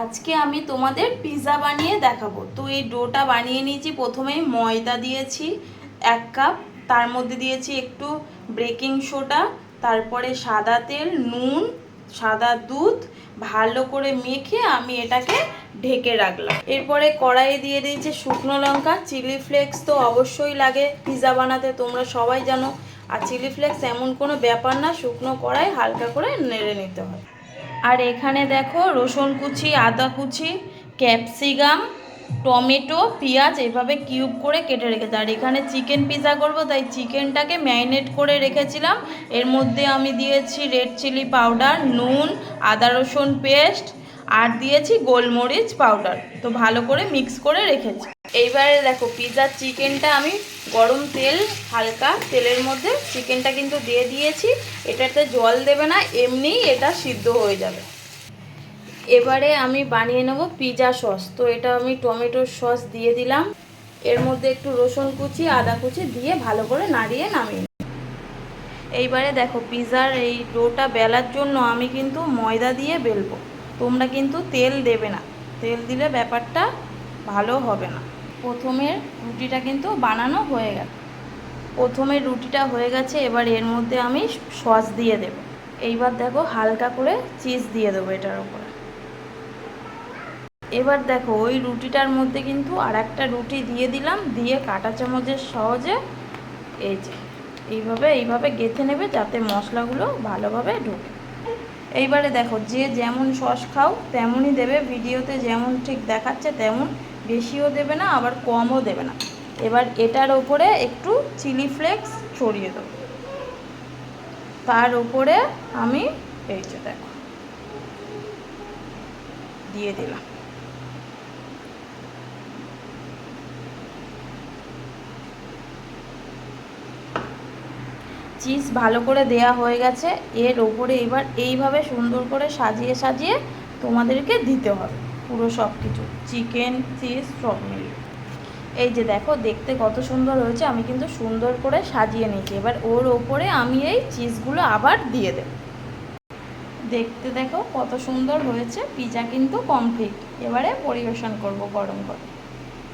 আজকে আমি তোমাদের পিৎজা বানিয়ে দেখাবো। তো এই ডোটা বানিয়ে নিয়েছি প্রথমেই ময়দা দিয়েছি এক কাপ তার মধ্যে দিয়েছি একটু বেকিং সোডা তারপরে সাদা তেল, নুন, সাদা দুধ, ভালো করে মেখে আমি এটাকে ঢেকে রাখলাম। এরপরে কড়াইয়ে দিয়ে দিয়েছি শুকনো লঙ্কা চিলি ফ্লেক্স তো অবশ্যই লাগে পিৎজা বানাতে, তোমরা সবাই জানো। আর চিলি ফ্লেক্স এমন কোনো ব্যাপার না, শুকনো কড়াই হালকা করে নেড়ে নিতে হয় আর এখানে দেখো রসুন কুচি, আদা কুচি, ক্যাপসিকাম, টমেটো, পেঁয়াজ এভাবে কিউব করে কেটে রেখেছি। আর এখানে চিকেন পিজা করব, তাই চিকেনটাকে ম্যারিনেট করে রেখেছিলাম। এর মধ্যে আমি দিয়েছি রেড চিলি পাউডার, নুন, আদা রসুন পেস্ট আর দিয়েছি গোলমরিচ পাউডার। তো ভালো করে মিক্স করে রেখেছি। এইবারে দেখো পিৎজার চিকেনটা আমি গরম তেল, হালকা তেলের মধ্যে চিকেনটা কিন্তু দিয়ে দিয়েছি। এটাতে জল দেবে না, এমনিই এটা সিদ্ধ হয়ে যাবে। এবারে আমি বানিয়ে নেব পিৎজা সস তো এটা আমি টমেটোর সস দিয়ে দিলাম। এর মধ্যে একটু রসুন কুচি, আদা কুচি দিয়ে ভালো করে নাড়িয়ে নামিয়ে। এইবারে দেখো পিৎজার এই ডোটা বেলার জন্য আমি কিন্তু ময়দা দিয়ে বেলবো। তোমরা কিন্তু তেল দেবে না। তেল দিলে ব্যাপারটা ভালো হবে না। প্রথমের রুটিটা কিন্তু বানানো হয়ে গেল। প্রথমে রুটিটা হয়ে গেছে, এবার এর মধ্যে আমি সস দিয়ে দেব। এইবার দেখো হালকা করে চিজ দিয়ে দেবো এটার উপরে। এবার দেখো ওই রুটিটার মধ্যে কিন্তু আর একটা রুটি দিয়ে দিলাম, দিয়ে কাঁটা চামচের সহজে এই যে, এইভাবে এইভাবে গেঁথে নেবে যাতে মশলাগুলো ভালোভাবে ঢোকে। এইবারে দেখো, যে যেমন সস খাও, তেমনই দেবে। ভিডিওতে যেমন ঠিক দেখাচ্ছে, তেমন বেশিও দেবে না, আবার কমও দেবে না। এবার এটার ওপরে একটু চিলি ফ্লেক্স ছড়িয়ে দেবো। তার উপরে আমি এই যে দেখো, দিয়ে দিলাম। চিজ ভালো করে দেয়া হয়ে গেছে। এর ওপরে এবার এইভাবে সুন্দর করে সাজিয়ে সাজিয়ে তোমাদেরকে দিতে হবে পুরো সব কিছু চিকেন, চিজ সব মিলিয়ে। এই যে দেখো, দেখতে কত সুন্দর হয়েছে, আমি কিন্তু সুন্দর করে সাজিয়ে নিয়েছি। এবার ওর ওপরে আমি এই চিজগুলো আবার দিয়ে দেব। দেখতে দেখো কত সুন্দর হয়েছে, পিজা কিন্তু কমপ্লিট এবারে পরিবেশন করব গরম করে